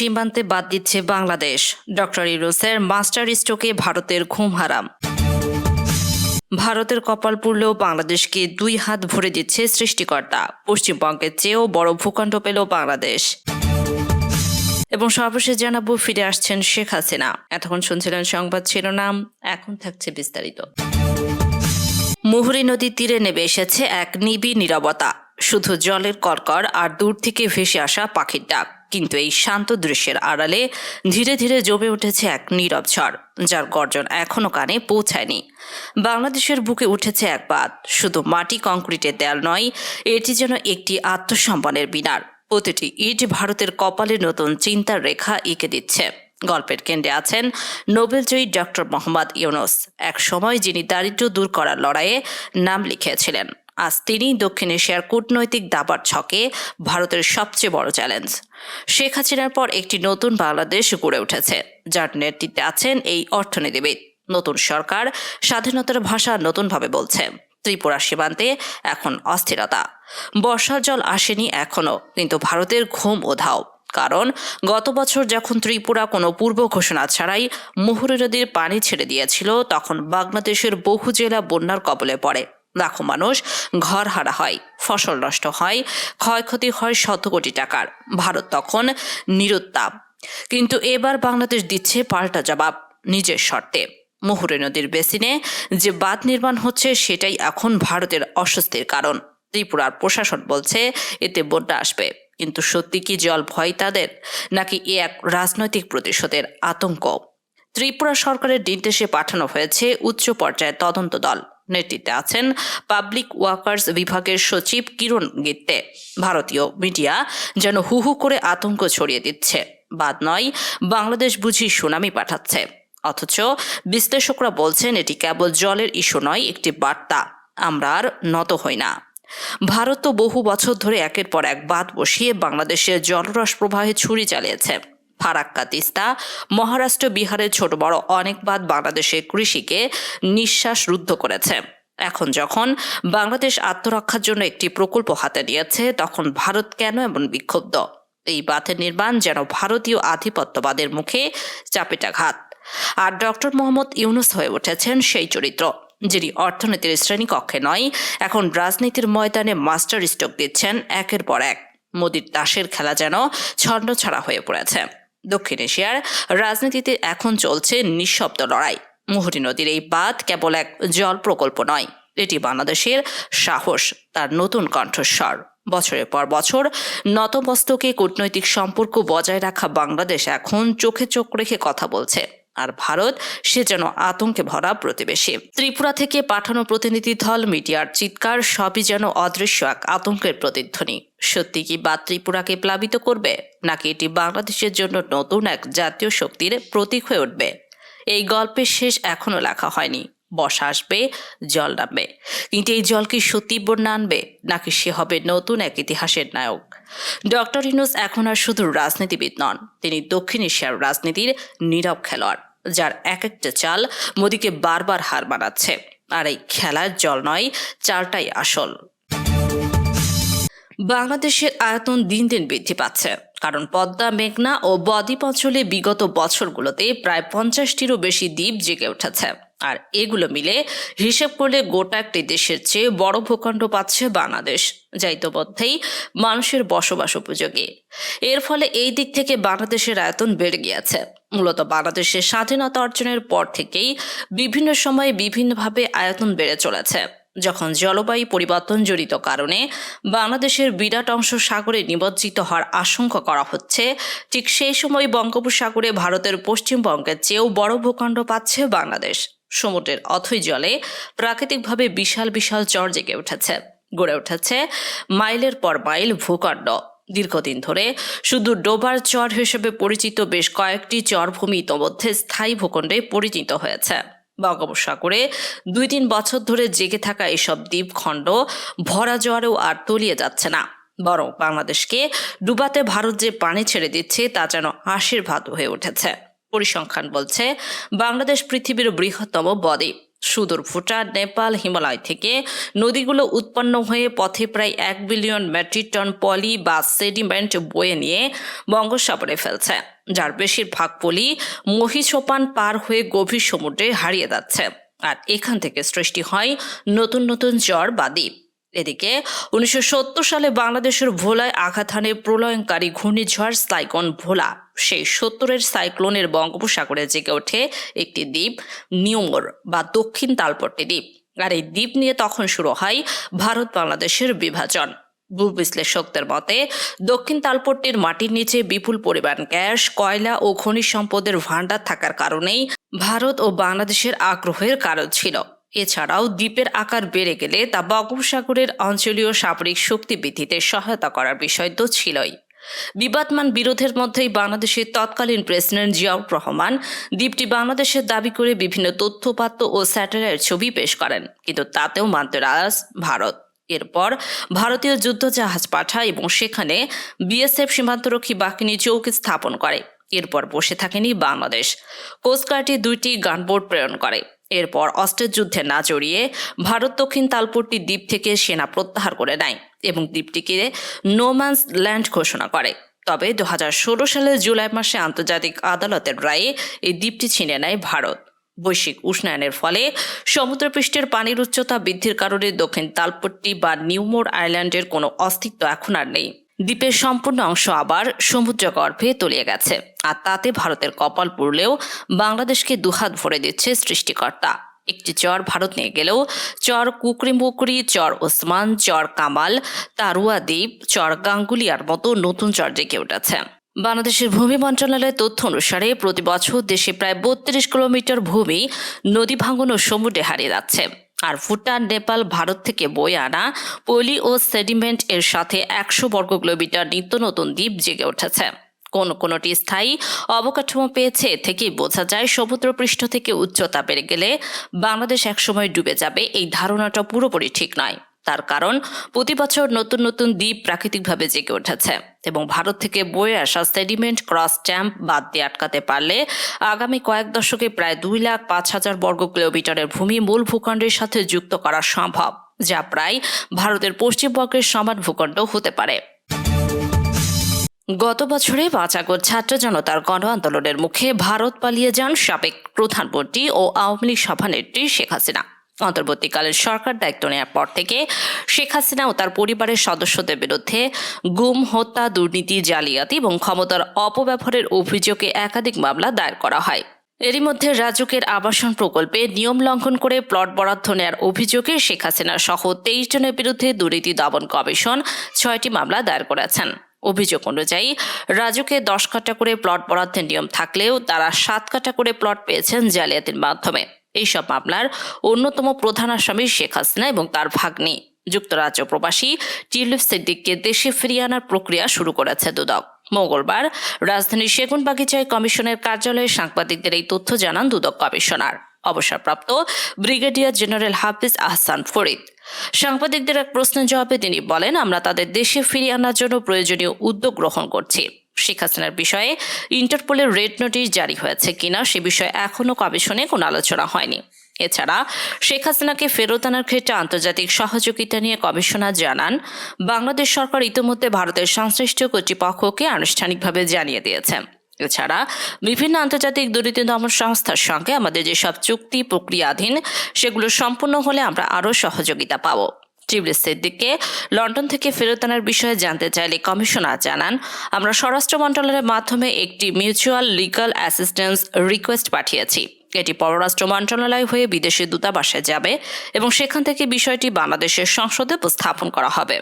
সীমান্তে বাদ দিচ্ছে বাংলাদেশ। ডক্টর ইউনুসের মাস্টার স্ট্রোকে ভারতের ঘুম হারাম। ভারতের কপাল পুড়লেও বাংলাদেশকে দুই হাত ভরে দিচ্ছে সৃষ্টিকর্তা। পশ্চিমবঙ্গের চেয়েও বড় ভূখণ্ড পেল বাংলাদেশ। এবং সর্বশেষ জানাব, ফিরে আসছেন শেখ হাসিনা। এতক্ষণ শুনছিলেন সংবাদ শিরোনাম, এখন থাকছে বিস্তারিত। মুহুরী নদীর তীরে নেমে এসেছে এক নিবিড় নীরবতা। শুধু জলের কর্কর আর দূর থেকে ভেসে আসা পাখির ডাক। কিন্তু এই শান্ত দৃশ্যের আড়ালে ধীরে ধীরে জমে উঠেছে এক নীরব ঝড়, যার গর্জন এখনও কানে পৌঁছায়নি। বাংলাদেশের বুকে উঠেছে এক বাদ শুধু মাটি কংক্রিটের দেয়াল নয়, এটি যেন একটি আত্মসম্মানের বিনার প্রতিটি ইট ভারতের কপালে নতুন চিন্তার রেখা এঁকে দিচ্ছে। গল্পের কেন্দ্রে আছেন নোবেলজয়ী ডক্টর মোহাম্মদ ইউনুস, এক সময় যিনি দারিদ্র্য দূর করার লড়াইয়ে নাম লিখিয়েছিলেন। আজ তিনি দক্ষিণ এশিয়ার কূটনৈতিক দাবার ছকে ভারতের সবচেয়ে বড় চ্যালেঞ্জ। শেখ হাসিনার পর একটি নতুন বাংলাদেশ গড়ে উঠেছে, যার নেতৃত্বে আছেন এই অর্থনীতিবিদ। নতুন সরকার স্বাধীনতার ভাষা নতুনভাবে বলছে। ত্রিপুরা সীমান্তে এখন অস্থিরতা। বর্ষার জল আসেনি এখনও, কিন্তু ভারতের ঘুম ওধাও কারণ গত বছর যখন ত্রিপুরা কোনো পূর্ব ঘোষণা ছাড়াই মুহুরী নদীর পানি ছেড়ে দিয়েছিল, তখন বাংলাদেশের বহু জেলা বন্যার কবলে পড়ে। লাখো মানুষ ঘর হারা হয়, ফসল নষ্ট হয়, ক্ষয়ক্ষতি হয় শত কোটি টাকার। ভারত তখন নিরুত্তাপ। কিন্তু এবার বাংলাদেশ দিচ্ছে পাল্টা জবাব, নিজের শর্তে। মুহুরী নদীর বেসিনে যে বাঁধ নির্মাণ হচ্ছে সেটাই এখন ভারতের অস্বস্তির কারণ। ত্রিপুরার প্রশাসন বলছে এতে বন্যা আসবে। কিন্তু সত্যি কি জল ভয় তাদের? নাকি এ এক রাজনৈতিক প্রতিশোধের আতঙ্ক? ত্রিপুরা সরকারের নির্দেশে পাঠানো হয়েছে উচ্চ পর্যায়ের তদন্ত দল। নেতৃত্বে আছেন পাবলিক ওয়ার্কার্স বিভাগের সচিব কিরণ গিত্তে। ভারতীয় মিডিয়া যেন হু হু করে আতঙ্ক ছড়িয়ে দিচ্ছে। বাদ নয়, বাংলাদেশ বুঝি সুনামি পাঠাচ্ছে। অথচ বিশ্লেষকরা বলছেন এটি কেবল জলের ইস্যু নয়, একটি বার্তা। আমরা আর নত হই না। ভারত তো বহু বছর ধরে একের পর এক বাঁধ বসিয়ে বাংলাদেশের জলরস প্রবাহে ছুরি চালিয়েছে। ফারাক্কা তিস্তা মহারাষ্ট্র বিহারের ছোট বড় অনেক বাঁধ বাংলাদেশের কৃষিকে নিঃশ্বাস রুদ্ধ করেছে। এখন যখন বাংলাদেশ আত্মরক্ষার জন্য একটি প্রকল্প হাতে নিয়েছে, তখন ভারত কেন এমন বিক্ষুব্ধ? এই বাঁধের নির্মাণ যেন ভারতীয় আধিপত্যবাদের মুখে চাপেটাঘাত। আর ডক্টর মোহাম্মদ ইউনুস হয়ে উঠেছেন সেই চরিত্র, যিনি অর্থনীতির শ্রেণীকক্ষে নয়, এখন রাজনীতির ময়দানে মাস্টার স্ট্রোক দিচ্ছেন একের পর এক। মোদির দাসের খেলা যেন ছন্ন ছাড়া হয়ে পড়েছে। দক্ষিণ এশিয়ার রাজনীতিতে এখন চলছে নিঃশব্দ লড়াই। মুহুরী নদীর এই বাঁধ কেবল এক জল প্রকল্প নয়, এটি বাংলাদেশের সাহস, তার নতুন কণ্ঠস্বর। বছরের পর বছর নতমস্তকে কূটনৈতিক সম্পর্ক বজায় রাখা বাংলাদেশ এখন চোখে চোখ রেখে কথা বলছে। আর ভারত, সে যেন আতঙ্কে ভরা প্রতিবেশী। ত্রিপুরা থেকে পাঠানো প্রতিনিধি দল, মিডিয়ার চিৎকার, সবই যেন অদৃশ্য এক আতঙ্কের প্রতিধ্বনি। সত্যি কি বা ত্রিপুরাকে প্লাবিত করবে? নাকি এটি বাংলাদেশের জন্য নতুন এক জাতীয় শক্তির প্রতীক হয়ে উঠবে? এই গল্পের শেষ এখনও লেখা হয়নি। বর্ষা আসবে, জল নামবে। কিন্তু এই জল কি সত্যি বন্যা আনবে, নাকি সে হবে নতুন এক ইতিহাসের নায়ক? ডক্টর ইনুস এখন আর শুধু রাজনীতিবিদ নন, তিনি দক্ষিণ এশিয়ার রাজনীতির নীরব খেলোয়াড়, যার এক একটা চাল মোদিকে বারবার হার মানাচ্ছে। আর এই খেলার জল নয়, চালটাই আসল। বাংলাদেশের আয়তন দিন দিন বৃদ্ধি পাচ্ছে, কারণ পদ্মা, মেঘনা ও বদ্বীপ অঞ্চলে বিগত বছরগুলোতে প্রায় পঞ্চাশটিরও বেশি দ্বীপ জেগে উঠেছে। আর এগুলো মিলে হিসেব করলে গোটা একটি দেশের চেয়ে বড় ভূখণ্ড পাচ্ছে বাংলাদেশ যা ইতোমধ্যেই মানুষের বসবাস উপযোগী। এর ফলে এই দিক থেকে বাংলাদেশের আয়তন বেড়ে গিয়েছে। মূলত বাংলাদেশের স্বাধীনতা অর্জনের পর থেকেই বিভিন্ন সময়ে বিভিন্নভাবে আয়তন বেড়ে চলেছে। যখন জলবায়ু পরিবর্তন জড়িত কারণে বাংলাদেশের বিরাট অংশ সাগরে নিমজ্জিত হওয়ার আশঙ্কা করা হচ্ছে, ঠিক সেই সময় বঙ্গোপসাগরে ভারতের পশ্চিমবঙ্গের চেয়েও বড় ভূখণ্ড পাচ্ছে বাংলাদেশ। সমুদ্রের অথই জলে প্রাকৃতিকভাবে বিশাল বিশাল চর জেগে উঠেছে। গড়ে উঠেছে মাইলের পর মাইল ভূখণ্ড। দীর্ঘদিন ধরে শুধু ডোবার চর হিসেবে পরিচিত বেশ কয়েকটি চরভূমি ইতোমধ্যে স্থায়ী ভূখণ্ডে পরিচিত হয়েছে। বঙ্গোপসাগরে দুই তিন বছর ধরে জেগে থাকা এসব দ্বীপখণ্ড ভরা জোয়ারেও আর তলিয়ে যাচ্ছে না। বরং বাংলাদেশকে ডুবাতে ভারত যে পানি ছেড়ে দিচ্ছে, তা যেন আশীর্বাদ হয়ে উঠেছে। পরিসংখ্যান বলছে, বাংলাদেশ পৃথিবীর বৃহত্তম বদ্বীপ। সুদূর ভুটান, নেপাল, হিমালয় থেকে নদীগুলো উৎপন্ন হয়ে পথে প্রায় এক বিলিয়ন মেট্রিক টন পলি বা সেডিমেন্ট বয়ে নিয়ে বঙ্গোপসাগরে ফেলছে, যার বেশিরভাগ পলি মহিষোপান পার হয়ে গভীর সমুদ্রে হারিয়ে যাচ্ছে। আর এখান থেকে সৃষ্টি হয় নতুন নতুন জ্বর বা দ্বীপ। এদিকে উনিশশো সত্তর সালে বাংলাদেশের ভোলায় আঘাত হানে প্রলয়ঙ্কারী ঘূর্ণিঝড় সাইক্লোন ভোলা। সেই সত্তরের সাইক্লোনের বঙ্গোপসাগরে জেগে ওঠে একটি দ্বীপ, নিউমোর বা দক্ষিণ তালপট্টি দ্বীপ। আর এই দ্বীপ নিয়ে তখন শুরু হয় ভারত বাংলাদেশের বিভাজন। ভূবিশ্লেষকদের মতে, দক্ষিণ তালপট্টির মাটির নিচে বিপুল পরিমাণ গ্যাস, কয়লা ও খনিজ সম্পদের ভাণ্ডার থাকার কারণেই ভারত ও বাংলাদেশের আগ্রহের কারণ ছিল। এছাড়াও দ্বীপের আকার বেড়ে গেলে তা বঙ্গোপসাগরের অঞ্চলীয় সামরিক শক্তি বৃদ্ধিতে সহায়তা করার বিষয় তো ছিলই। বিবাদমান বিরোধের মধ্যেই বাংলাদেশের তৎকালীন প্রেসিডেন্ট জিয়াউর রহমান দ্বীপটি বাংলাদেশের দাবি করে বিভিন্ন তথ্যপাত্র ও স্যাটেলাইট ছবি পেশ করেন, কিন্তু তাতেও মানতে নারাজ ভারত। এরপর ভারতীয় যুদ্ধজাহাজ পাঠায় এবং সেখানে বিএসএফ সীমান্তরক্ষী বাহিনী চৌকি স্থাপন করে। এরপর বসে থাকেনি বাংলাদেশ। কোস্টগার্ডটি দুইটি গানবোট প্রেরণ করে। এরপর অস্ত্রের যুদ্ধে না জড়িয়ে ভারত দক্ষিণ তালপট্টি দ্বীপ থেকে সেনা প্রত্যাহার করে নেয় এবং দ্বীপটিকে নোম্যান্স ল্যান্ড ঘোষণা করে। তবে দু হাজার ষোলো সালের জুলাই মাসে আন্তর্জাতিক আদালতের রায়ে এই দ্বীপটি ছিনে নেয় ভারত। বৈশ্বিক উষ্ণায়নের ফলে সমুদ্রপৃষ্ঠের পানির উচ্চতা বৃদ্ধির কারণে দক্ষিণ তালপট্টি বা নিউমোর আইল্যান্ডের কোনো অস্তিত্ব এখন আর নেই। দ্বীপের সম্পূর্ণ অংশ আবার সমুদ্র গর্ভে তলিয়ে গেছে, আর তাতে ভারতের কপাল পুড়লেও বাংলাদেশকে দুহাত ভরে দিচ্ছে সৃষ্টিকর্তা। একটি চর ভারত নিয়ে গেলেও চর কুকরিমুকরি, চর ওসমান, চর কামাল, তারুয়া দ্বীপ, চর গাঙ্গুলিয়ার মতো নতুন চর জেগে উঠেছে। বাংলাদেশের ভূমি মন্ত্রণালয়ের তথ্য অনুসারে প্রতি বছর দেশে প্রায় বত্রিশ কিলোমিটার ভূমি নদী ভাঙন ও সমুদ্রে হারিয়ে যাচ্ছে। আর ভুটান, নেপাল, ভারত থেকে বয়ে আনা পলি ও সেডিমেন্ট এর সাথে একশো বর্গ কিলোমিটার নিত্য নতুন দ্বীপ জেগে উঠেছে। কোন কোনটি স্থায়ী অবকাঠামো পেয়েছে থেকে বোঝা যায় সমুদ্র পৃষ্ঠ থেকে উচ্চতা বেড়ে গেলে বাংলাদেশ একসময় ডুবে যাবে, এই ধারণাটা পুরোপুরি ঠিক নয়। তার কারণ প্রতি বছর নতুন নতুন দ্বীপ প্রাকৃতিকভাবে জেগে উঠেছে এবং ভারত থেকে বয়ে আসা সেডিমেন্ট, ক্রস স্ট্যাম্প বাদ দিয়ে আটকাতে পারলে আগামী কয়েক দশকে প্রায় দুই লাখ পাঁচ হাজার বর্গ কিলোমিটারের ভূমি মূল ভূখণ্ডের সাথে যুক্ত করা সম্ভব, যা প্রায় ভারতের পশ্চিমবঙ্গের সমান ভূখণ্ড হতে পারে। গত বছরে পাঁচ আগস্ট ছাত্র জনতার গণ আন্দোলনের মুখে ভারত পালিয়ে যান সাবেক প্রধানমন্ত্রী ও আওয়ামী লীগ সভানেত্রী শেখ হাসিনা। অন্তর্বর্তীকালীন সরকার দায়িত্ব নেওয়ার পর থেকে শেখ হাসিনা ও তার পরিবারের সদস্যদের বিরুদ্ধে গুম, হত্যা, দুর্নীতি, জালিয়াতি এবং ক্ষমতার অপব্যবহারের অভিযোগে একাধিক মামলা দায়ের করা হয়। এরই মধ্যে রাজুকের আবাসন প্রকল্পে নিয়ম লঙ্ঘন করে প্লট বরাদ্দ নেওয়ার অভিযোগে শেখ হাসিনা সহ তেইশ জনের বিরুদ্ধে দুর্নীতি দমন কমিশন ছয়টি মামলা দায়ের করেছেন। অভিযোগ অনুযায়ী রাজুকে দশ কাটা করে প্লট বরাদ্দের নিয়ম থাকলেও তারা সাত কাটা করে প্লট পেয়েছেন জালিয়াতির মাধ্যমে। এইসব মামলার অন্যতম প্রধান আসামি শেখ হাসিনা এবং তার ভাগ্নি। যুক্তরাজ্য প্রবাসী টিউলিপ সিদ্দিককে দেশে ফিরিয়ে আনার প্রক্রিয়া শুরু করেছে দুদক। মঙ্গলবার রাজধানীর সেগুনবাগিচায় কমিশনের কার্যালয়ে সাংবাদিকদের এই তথ্য জানান দুদক কমিশনার। অবসরপ্রাপ্ত ব্রিগেডিয়ার জেনারেল হাফিজ আহসান ফরিদ। সাংবাদিকদের এক প্রশ্নের জবাবে তিনি বলেন, আমরা তাদের দেশে ফিরিয়ে আনার জন্য প্রয়োজনীয় উদ্যোগ গ্রহণ করছি। শেখ হাসিনার বিষয়ে ইন্টারপোলের রেড নোটিশ জারি হয়েছে কিনা সে বিষয়ে এখনও কমিশনে কোনো আলোচনা হয়নি। এছাড়া শেখ হাসিনাকে ফেরত আনার ক্ষেত্রে আন্তর্জাতিক সহযোগিতা নিয়ে কমিশনার জানান, বাংলাদেশ সরকার ইতিমধ্যে ভারতের সংশ্লিষ্ট কর্তৃপক্ষকে আনুষ্ঠানিকভাবে জানিয়ে দিয়েছে। এছাড়া বিভিন্ন আন্তর্জাতিক দুর্নীতি দমন সংস্থার সঙ্গে আমাদের যেসব চুক্তি প্রক্রিয়াধীন, সেগুলো সম্পূর্ণ হলে আমরা আরও সহযোগিতা পাবো। টিবলি সিদ্দিককে লন্ডন থেকে ফেরত আনার বিষয়ে জানতে চাইলে কমিশনার জানান, আমরা স্বরাষ্ট্র মন্ত্রণালয়ের মাধ্যমে একটি মিউচুয়াল লিগাল অ্যাসিস্ট্যান্স রিকোয়েস্ট পাঠিয়েছি। এটি পররাষ্ট্র মন্ত্রণালয় হয়ে বিদেশি দূতাবাসে যাবে এবং সেখান থেকে বিষয়টি বাংলাদেশের সংসদে উপস্থাপন করা হবে।